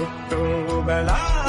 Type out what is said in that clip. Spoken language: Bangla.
Tutto bella